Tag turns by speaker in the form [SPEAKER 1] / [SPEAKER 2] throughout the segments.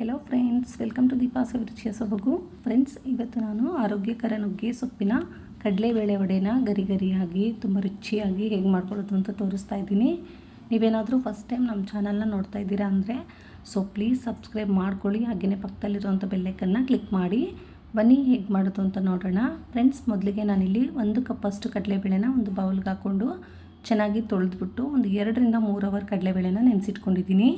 [SPEAKER 1] Hello friends welcome to Deepa's ರುಚಿಯ ಸೊಬಗು friends ಇವತ್ತು ನಾನು ಆರೋಗ್ಯಕರ ನುಗ್ಗೆ, ಸೊಪ್ಪಿನ ಕಡಲೆಬೇಳೆ ವಡೆನ ಗರಿ ಗರಿಯಾಗಿ ತುಂಬ ರುಚಿಯಾಗಿ ಹೇಗೆ ಮಾಡ್ಕೊಳ್ಳೋದು ಅಂತ ತೋರಿಸ್ತಾ ಇದ್ದೀನಿ. ನೀವೇನಾದರೂ ಫಸ್ಟ್ ಟೈಮ್ ನಮ್ಮ ಚಾನಲ್ನ ನೋಡ್ತಾ ಇದ್ದೀರಾ ಅಂದರೆ ಸೊ ಪ್ಲೀಸ್ ಸಬ್ಸ್ಕ್ರೈಬ್ ಮಾಡ್ಕೊಳ್ಳಿ. ಹಾಗೆಯೇ ಪಕ್ಕದಲ್ಲಿರುವಂಥ ಬೆಲ್ಲೆಕನ್ನು ಕ್ಲಿಕ್ ಮಾಡಿ. ಬನ್ನಿ, ಹೇಗೆ ಮಾಡೋದು ಅಂತ ನೋಡೋಣ. ಫ್ರೆಂಡ್ಸ್ ಮೊದಲಿಗೆ ನಾನಿಲ್ಲಿ ಒಂದು ಕಪ್ಪಷ್ಟು ಕಡಲೆಬೇಳೆನ ಒಂದು ಬೌಲ್ಗೆ ಹಾಕ್ಕೊಂಡು, ಚೆನ್ನಾಗಿ ತೊಳೆದ್ಬಿಟ್ಟು ಒಂದು ಎರಡರಿಂದ ಮೂರು ಅವರ್ ಕಡಲೆಬೇಳೆನ ನೆನೆಸಿಟ್ಕೊಂಡಿದ್ದೀನಿ.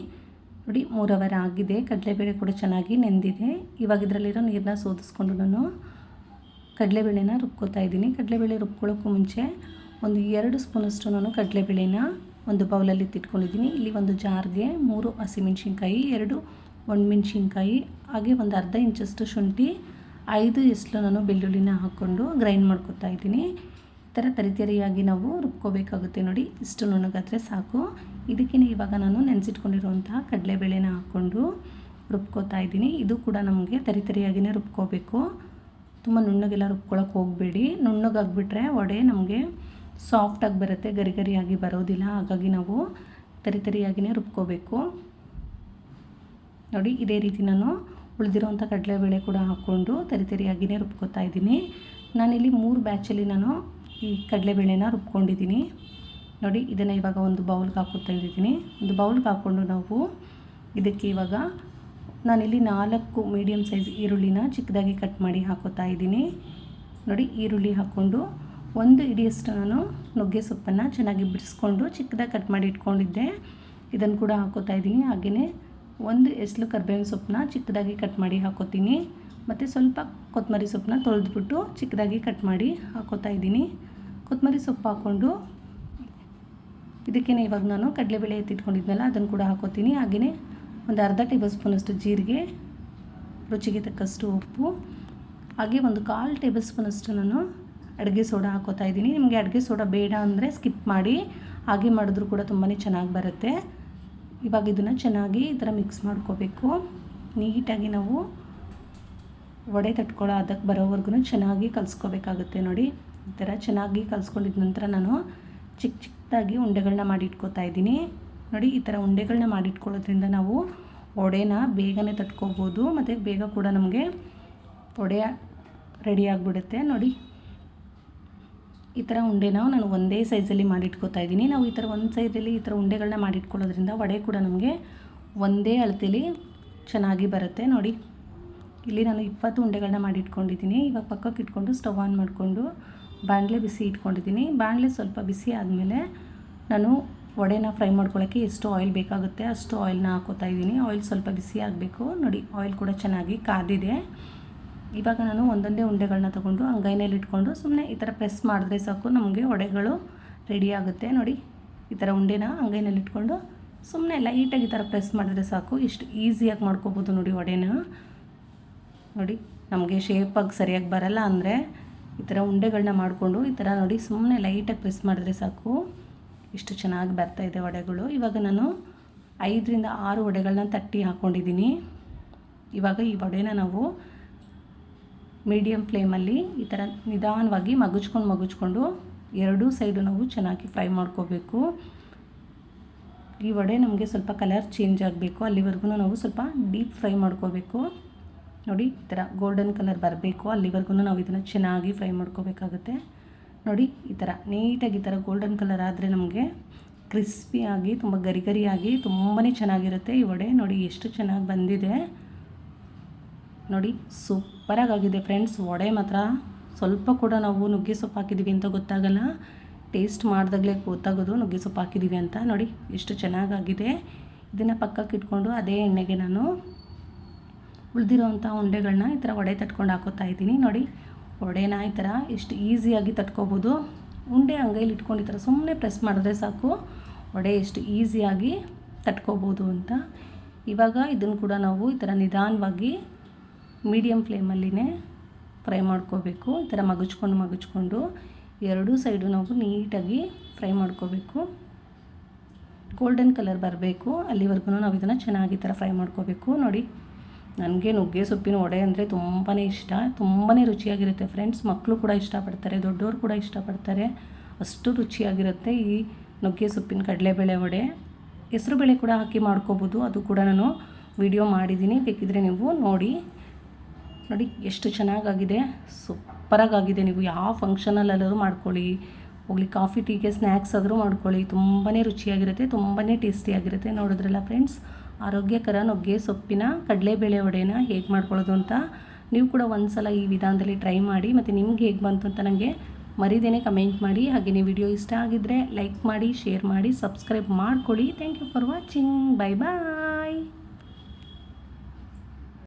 [SPEAKER 1] ನೋಡಿ ಮೂರು ಅವರ್ ಆಗಿದೆ ಕಡಲೆಬೇಳೆ ಕೂಡ ಚೆನ್ನಾಗಿ ನೆಂದಿದೆ. ಇವಾಗ ಇದರಲ್ಲಿರೋ ನೀರನ್ನ ಸೋದಿಸ್ಕೊಂಡು ನಾನು ಕಡಲೆಬೇಳೆನ ರುಬ್ಕೋತಾ ಇದ್ದೀನಿ. ಕಡಲೆಬೇಳೆ ರುಬ್ಕೊಳ್ಳೋಕ್ಕೂ ಮುಂಚೆ ಒಂದು ಎರಡು ಸ್ಪೂನಷ್ಟು ನಾನು ಕಡಲೆಬೇಳೆನ ಒಂದು ಬೌಲಲ್ಲಿ ತಿಟ್ಕೊಂಡಿದ್ದೀನಿ ಇಲ್ಲಿ ಒಂದು ಜಾರ್ಗೆ ಮೂರು ಹಸಿಮೆಣ್ಸಿನ್ಕಾಯಿ, ಎರಡು ಒಣಮೆಣ್ಸಿನ್ಕಾಯಿ, ಹಾಗೆ ಒಂದು ಅರ್ಧ ಇಂಚಷ್ಟು ಶುಂಠಿ, ಐದು ಎಸ್ಲು ನಾನು ಬೆಳ್ಳುಳ್ಳಿನ ಹಾಕ್ಕೊಂಡು ಗ್ರೈಂಡ್ ಮಾಡ್ಕೊತಾ ಇದ್ದೀನಿ. ಥರ ತರಿತರಿಯಾಗಿ ನಾವು ರುಬ್ಕೋಬೇಕಾಗುತ್ತೆ ನೋಡಿ. ಇಷ್ಟು ನುಣ್ಣಗಾದರೆ ಸಾಕು. ಇದಕ್ಕೇನೆ ಇವಾಗ ನಾನು ನೆನೆಸಿಟ್ಕೊಂಡಿರುವಂತಹ ಕಡಲೆಬೇಳೆನ ಹಾಕ್ಕೊಂಡು ರುಬ್ಕೋತಾ ಇದ್ದೀನಿ. ಇದು ಕೂಡ ನಮಗೆ ತರಿತರಿಯಾಗಿಯೇ ರುಬ್ಕೋಬೇಕು. ತುಂಬ ನುಣ್ಣಗೆಲ್ಲ ರುಬ್ಕೊಳಕ್ಕೆ ಹೋಗಬೇಡಿ. ನುಣ್ಣಗಾಗ್ಬಿಟ್ರೆ ವಡೆ ನಮಗೆ ಸಾಫ್ಟಾಗಿ ಬರುತ್ತೆ ಗರಿ ಗರಿಯಾಗಿ ಬರೋದಿಲ್ಲ. ಹಾಗಾಗಿ ನಾವು ತರಿತರಿಯಾಗಿಯೇ ರುಬ್ಕೋಬೇಕು. ನೋಡಿ, ಇದೇ ರೀತಿ ನಾನು ಉಳಿದಿರೋವಂಥ ಕಡಲೆಬೇಳೆ ಕೂಡ ಹಾಕ್ಕೊಂಡು ತರಿತರಿಯಾಗಿಯೇ ರುಬ್ಕೋತಾ ಇದ್ದೀನಿ. ನಾನಿಲ್ಲಿ ಮೂರು ಬ್ಯಾಚಲ್ಲಿ ನಾನು ಈ ಕಡಲೆಬೇಳೆನ ರುಬ್ಕೊಂಡಿದ್ದೀನಿ. ನೋಡಿ, ಇದನ್ನು ಇವಾಗ ಒಂದು ಬೌಲ್ಗೆ ಹಾಕೋತಾ ಇದ್ದೀನಿ. ಒಂದು ಬೌಲ್ಗೆ ಹಾಕ್ಕೊಂಡು ನಾವು ಇದಕ್ಕೆ ಇವಾಗ ನಾನಿಲ್ಲಿ ನಾಲ್ಕು ಮೀಡಿಯಮ್ ಸೈಜ್ ಈರುಳ್ಳಿನ ಚಿಕ್ಕದಾಗಿ ಕಟ್ ಮಾಡಿ ಹಾಕೋತಾ ಇದ್ದೀನಿ. ನೋಡಿ, ಈರುಳ್ಳಿ ಹಾಕ್ಕೊಂಡು ಒಂದು ಇಡಿಯಷ್ಟು ನಾನು ನುಗ್ಗೆ ಸೊಪ್ಪನ್ನು ಚೆನ್ನಾಗಿ ಬಿಡಿಸ್ಕೊಂಡು ಚಿಕ್ಕದಾಗಿ ಕಟ್ ಮಾಡಿ ಇಟ್ಕೊಂಡಿದ್ದೆ. ಇದನ್ನು ಕೂಡ ಹಾಕೋತಾ ಇದ್ದೀನಿ. ಹಾಗೆಯೇ ಒಂದು ಎಸ್ಲು ಕರ್ಬೇವಿನ ಸೊಪ್ಪನ್ನ ಚಿಕ್ಕದಾಗಿ ಕಟ್ ಮಾಡಿ ಹಾಕೋತೀನಿ. ಮತ್ತು ಸ್ವಲ್ಪ ಕೊತ್ತಂಬರಿ ಸೊಪ್ಪನ್ನ ತೊಳೆದ್ಬಿಟ್ಟು ಚಿಕ್ಕದಾಗಿ ಕಟ್ ಮಾಡಿ ಹಾಕೋತಾ ಇದ್ದೀನಿ. ಕೊತ್ತಂಬರಿ ಸೊಪ್ಪು ಹಾಕ್ಕೊಂಡು ಇದಕ್ಕೇ ಇವಾಗ ನಾನು ಕಡಲೆಬೇಳೆ ಎತ್ತಿಟ್ಕೊಂಡಿದ್ನಲ್ಲ, ಅದನ್ನು ಕೂಡ ಹಾಕೋತೀನಿ. ಹಾಗೆಯೇ ಒಂದು ಅರ್ಧ ಟೇಬಲ್ ಸ್ಪೂನಷ್ಟು ಜೀರಿಗೆ, ರುಚಿಗೆ ತಕ್ಕಷ್ಟು ಉಪ್ಪು, ಹಾಗೆ ಒಂದು ಕಾಲು ಟೇಬಲ್ ಸ್ಪೂನಷ್ಟು ನಾನು ಅಡುಗೆ ಸೋಡಾ ಹಾಕೋತಾ ಇದ್ದೀನಿ. ನಿಮಗೆ ಅಡುಗೆ ಸೋಡಾ ಬೇಡ ಅಂದರೆ ಸ್ಕಿಪ್ ಮಾಡಿ, ಹಾಗೆ ಮಾಡಿದ್ರೂ ಕೂಡ ತುಂಬಾ ಚೆನ್ನಾಗಿ ಬರುತ್ತೆ. ಇವಾಗ ಇದನ್ನು ಚೆನ್ನಾಗಿ ಈ ಥರ ಮಿಕ್ಸ್ ಮಾಡ್ಕೋಬೇಕು. ನೀಟಾಗಿ ನಾವು ವಡೆ ತಟ್ಕೊಳ್ಳೋ ಅದಕ್ಕೆ ಬರೋವರೆಗೂ ಚೆನ್ನಾಗಿ ಕಲಿಸ್ಕೋಬೇಕಾಗುತ್ತೆ ನೋಡಿ. ಈ ಥರ ಚೆನ್ನಾಗಿ ಕಲಿಸ್ಕೊಂಡಿದ ನಂತರ ನಾನು ಚಿಕ್ಕ ಚಿಕ್ಕದಾಗಿ ಉಂಡೆಗಳನ್ನ ಮಾಡಿ ಇಟ್ಕೋತಾ ಇದ್ದೀನಿ. ನೋಡಿ, ಈ ಥರ ಉಂಡೆಗಳನ್ನ ಮಾಡಿಟ್ಕೊಳ್ಳೋದ್ರಿಂದ ನಾವು ವಡೆನ ಬೇಗನೆ ತಟ್ಕೋಬೋದು. ಮತ್ತು ಬೇಗ ಕೂಡ ನಮಗೆ ವಡೆ ರೆಡಿ ಆಗಿಬಿಡುತ್ತೆ. ನೋಡಿ, ಈ ಥರ ಉಂಡೆನ ನಾನು ಒಂದೇ ಸೈಜಲ್ಲಿ ಮಾಡಿಟ್ಕೋತಾ ಇದ್ದೀನಿ. ನಾವು ಈ ಥರ ಒಂದು ಸೈಜಲ್ಲಿ ಈ ಥರ ಉಂಡೆಗಳನ್ನ ಮಾಡಿಟ್ಕೊಳ್ಳೋದ್ರಿಂದ ವಡೆ ಕೂಡ ನಮಗೆ ಒಂದೇ ಅಳತೆಯಲ್ಲಿ ಚೆನ್ನಾಗಿ ಬರುತ್ತೆ. ನೋಡಿ, ಇಲ್ಲಿ ನಾನು ಇಪ್ಪತ್ತು ಉಂಡೆಗಳನ್ನ ಮಾಡಿಟ್ಕೊಂಡಿದ್ದೀನಿ. ಇವಾಗ ಪಕ್ಕಕ್ಕೆ ಇಟ್ಕೊಂಡು ಸ್ಟವ್ ಆನ್ ಮಾಡಿಕೊಂಡು ಬಾಣಲೆ ಬಿಸಿ ಇಟ್ಕೊಂಡಿದ್ದೀನಿ. ಬಾಣಲೆ ಸ್ವಲ್ಪ ಬಿಸಿ ಆದಮೇಲೆ ನಾನು ವಡೆನ ಫ್ರೈ ಮಾಡ್ಕೊಳ್ಳೋಕ್ಕೆ ಎಷ್ಟು ಆಯಿಲ್ ಬೇಕಾಗುತ್ತೆ ಅಷ್ಟು ಆಯಿಲ್ನ ಹಾಕೋತಾ ಇದ್ದೀನಿ. ಆಯಿಲ್ ಸ್ವಲ್ಪ ಬಿಸಿ ಆಗಬೇಕು. ನೋಡಿ ಆಯಿಲ್ ಕೂಡ ಚೆನ್ನಾಗಿ ಕಾದಿದೆ. ಇವಾಗ ನಾನು ಒಂದೊಂದೇ ಉಂಡೆಗಳನ್ನ ತೊಗೊಂಡು ಅಂಗೈನಲ್ಲಿ ಇಟ್ಕೊಂಡು ಸುಮ್ಮನೆ ಈ ಥರ ಪ್ರೆಸ್ ಮಾಡಿದ್ರೆ ಸಾಕು, ನಮಗೆ ವಡೆಗಳು ರೆಡಿ ಆಗುತ್ತೆ. ನೋಡಿ, ಈ ಥರ ಉಂಡೆನ ಅಂಗೈನಲ್ಲಿ ಇಟ್ಕೊಂಡು ಸುಮ್ಮನೆ ಲೈಟಾಗಿ ಈ ಥರ ಪ್ರೆಸ್ ಮಾಡಿದ್ರೆ ಸಾಕು. ಎಷ್ಟು ಈಸಿಯಾಗಿ ಮಾಡ್ಕೋಬೋದು ನೋಡಿ ವಡೆನ. ನೋಡಿ, ನಮಗೆ ಶೇಪಾಗಿ ಸರಿಯಾಗಿ ಬರಲ್ಲ ಅಂದರೆ ಈ ಥರ ಉಂಡೆಗಳನ್ನ ಮಾಡಿಕೊಂಡು ಈ ಥರ ನೋಡಿ ಸುಮ್ಮನೆ ಲೈಟಾಗಿ ಪ್ರೆಸ್ ಮಾಡಿದ್ರೆ ಸಾಕು. ಇಷ್ಟು ಚೆನ್ನಾಗಿ ಬರ್ತಾಯಿದೆ ವಡೆಗಳು. ಇವಾಗ ನಾನು ಐದರಿಂದ ಆರು ವಡೆಗಳನ್ನ ತಟ್ಟಿ ಹಾಕ್ಕೊಂಡಿದ್ದೀನಿ ಇವಾಗ ಈ ವಡೆನ ನಾವು ಮೀಡಿಯಮ್ ಫ್ಲೇಮಲ್ಲಿ ಈ ಥರ ನಿಧಾನವಾಗಿ ಮಗುಚ್ಕೊಂಡು ಮಗುಚ್ಕೊಂಡು ಎರಡೂ ಸೈಡು ನಾವು ಚೆನ್ನಾಗಿ ಫ್ರೈ ಮಾಡ್ಕೋಬೇಕು. ಈ ವಡೆ ನಮಗೆ ಸ್ವಲ್ಪ ಕಲರ್ ಚೇಂಜ್ ಆಗಬೇಕು. ಅಲ್ಲಿವರೆಗೂ ನಾವು ಸ್ವಲ್ಪ ಡೀಪ್ ಫ್ರೈ ಮಾಡ್ಕೋಬೇಕು. ನೋಡಿ, ಈ ಥರ ಗೋಲ್ಡನ್ ಕಲರ್ ಬರಬೇಕು. ಅಲ್ಲಿವರೆಗೂ ನಾವು ಇದನ್ನು ಚೆನ್ನಾಗಿ ಫ್ರೈ ಮಾಡ್ಕೋಬೇಕಾಗುತ್ತೆ. ನೋಡಿ, ಈ ಥರ ನೀಟಾಗಿ ಈ ಥರ ಗೋಲ್ಡನ್ ಕಲರ್ ಆದರೆ ನಮಗೆ ಕ್ರಿಸ್ಪಿಯಾಗಿ ತುಂಬ ಗರಿ ಗರಿಯಾಗಿ ತುಂಬಾ ಚೆನ್ನಾಗಿರುತ್ತೆ ಈ ವಡೆ. ನೋಡಿ, ಎಷ್ಟು ಚೆನ್ನಾಗಿ ಬಂದಿದೆ. ನೋಡಿ ಸೂಪರಾಗಿ ಆಗಿದೆ ಫ್ರೆಂಡ್ಸ್ ವಡೆ ಮಾತ್ರ ಸ್ವಲ್ಪ ಕೂಡ ನಾವು ನುಗ್ಗೆ ಸೊಪ್ಪು ಹಾಕಿದ್ದೀವಿ ಅಂತ ಗೊತ್ತಾಗಲ್ಲ. ಟೇಸ್ಟ್ ಮಾಡಿದಾಗಲೇ ಗೊತ್ತಾಗೋದು ನುಗ್ಗೆ ಸೊಪ್ಪು ಹಾಕಿದ್ದೀವಿ ಅಂತ. ನೋಡಿ, ಎಷ್ಟು ಚೆನ್ನಾಗಾಗಿದೆ. ಇದನ್ನು ಪಕ್ಕಕ್ಕೆ ಇಟ್ಕೊಂಡು ಅದೇ ಎಣ್ಣೆಗೆ ನಾನು ಉಳಿದಿರೋವಂಥ ಉಂಡೆಗಳನ್ನ ಈ ಥರ ವಡೆ ತಟ್ಕೊಂಡು ಹಾಕೋತಾ ಇದ್ದೀನಿ. ನೋಡಿ ವಡೆನ ಈ ಥರ ಎಷ್ಟು ಈಸಿಯಾಗಿ ತಟ್ಕೋಬೋದು. ಉಂಡೆ ಅಂಗೈಲಿ ಇಟ್ಕೊಂಡು ಈ ಥರ ಸುಮ್ಮನೆ ಪ್ರೆಸ್ ಮಾಡಿದ್ರೆ ಸಾಕು. ವಡೆ ಎಷ್ಟು ಈಸಿಯಾಗಿ ತಟ್ಕೋಬೋದು ಅಂತ. ಇವಾಗ ಇದನ್ನು ಕೂಡ ನಾವು ಈ ಥರ ನಿಧಾನವಾಗಿ ಮೀಡಿಯಮ್ ಫ್ಲೇಮಲ್ಲಿನೇ ಫ್ರೈ ಮಾಡ್ಕೋಬೇಕು. ಈ ಥರ ಮಗುಚ್ಕೊಂಡು ಮಗುಚ್ಕೊಂಡು ಎರಡೂ ಸೈಡು ನಾವು ನೀಟಾಗಿ ಫ್ರೈ ಮಾಡ್ಕೋಬೇಕು. ಗೋಲ್ಡನ್ ಕಲರ್ ಬರಬೇಕು. ಅಲ್ಲಿವರೆಗೂ ನಾವು ಇದನ್ನು ಚೆನ್ನಾಗಿ ಥರ ಫ್ರೈ ಮಾಡ್ಕೋಬೇಕು. ನೋಡಿ ನನಗೆ ನುಗ್ಗೆ ಸೊಪ್ಪಿನ ವಡೆ ಅಂದರೆ ತುಂಬಾ ಇಷ್ಟ. ತುಂಬಾ ರುಚಿಯಾಗಿರುತ್ತೆ. ಫ್ರೆಂಡ್ಸ್ ಮಕ್ಕಳು ಕೂಡ ಇಷ್ಟಪಡ್ತಾರೆ, ದೊಡ್ಡವರು ಕೂಡ ಇಷ್ಟಪಡ್ತಾರೆ. ಅಷ್ಟು ರುಚಿಯಾಗಿರುತ್ತೆ ಈ ನುಗ್ಗೆ ಸೊಪ್ಪಿನ ಕಡಲೆಬೇಳೆ ವಡೆ. ಹೆಸರುಬೇಳೆ ಕೂಡ ಹಾಕಿ ಮಾಡ್ಕೋಬೋದು. ಅದು ಕೂಡ ನಾನು ವಿಡಿಯೋ ಮಾಡಿದ್ದೀನಿ. ಬೇಕಿದ್ರೆ ನೀವು ನೋಡಿ. ನೋಡಿ, ಎಷ್ಟು ಚೆನ್ನಾಗಾಗಿದೆ. ಸೂಪರಾಗಿದೆ ನೀವು ಯಾವ ಫಂಕ್ಷನಲ್ಲಾದರೂ ಮಾಡ್ಕೊಳ್ಳಿ. ಹೋಗಲಿ, ಕಾಫಿ, ಟೀಗೆ ಸ್ನ್ಯಾಕ್ಸ್ ಆದರೂ ಮಾಡ್ಕೊಳ್ಳಿ. ತುಂಬಾ ರುಚಿಯಾಗಿರುತ್ತೆ. ತುಂಬಾ ಟೇಸ್ಟಿಯಾಗಿರುತ್ತೆ ನೋಡಿದ್ರಲ್ಲ ಫ್ರೆಂಡ್ಸ್ ಆರೋಗ್ಯಕರ ನುಗ್ಗೆ ಸೊಪ್ಪಿನ ಕಡಲೆಬೇಳೆ ವಡೆನ ಹೇಗೆ ಮಾಡ್ಕೊಳ್ಳೋದು ಅಂತ ನೀವು ಕೂಡ ಒಂದು ಸಲ ಈ ವಿಧಾನದಲ್ಲಿ ಟ್ರೈ ಮಾಡಿ ಮತ್ತು ನಿಮ್ಗೆ ಹೇಗೆ ಬಂತು ಅಂತ ನನಗೆ ಮರಿದೇನೆ ಕಮೆಂಟ್ ಮಾಡಿ. ಹಾಗೆಯೇ ವಿಡಿಯೋ ಇಷ್ಟ ಆಗಿದ್ದರೆ ಲೈಕ್ ಮಾಡಿ, ಶೇರ್ ಮಾಡಿ, ಸಬ್ಸ್ಕ್ರೈಬ್ ಮಾಡ್ಕೊಳ್ಳಿ. Thank you for watching bye bye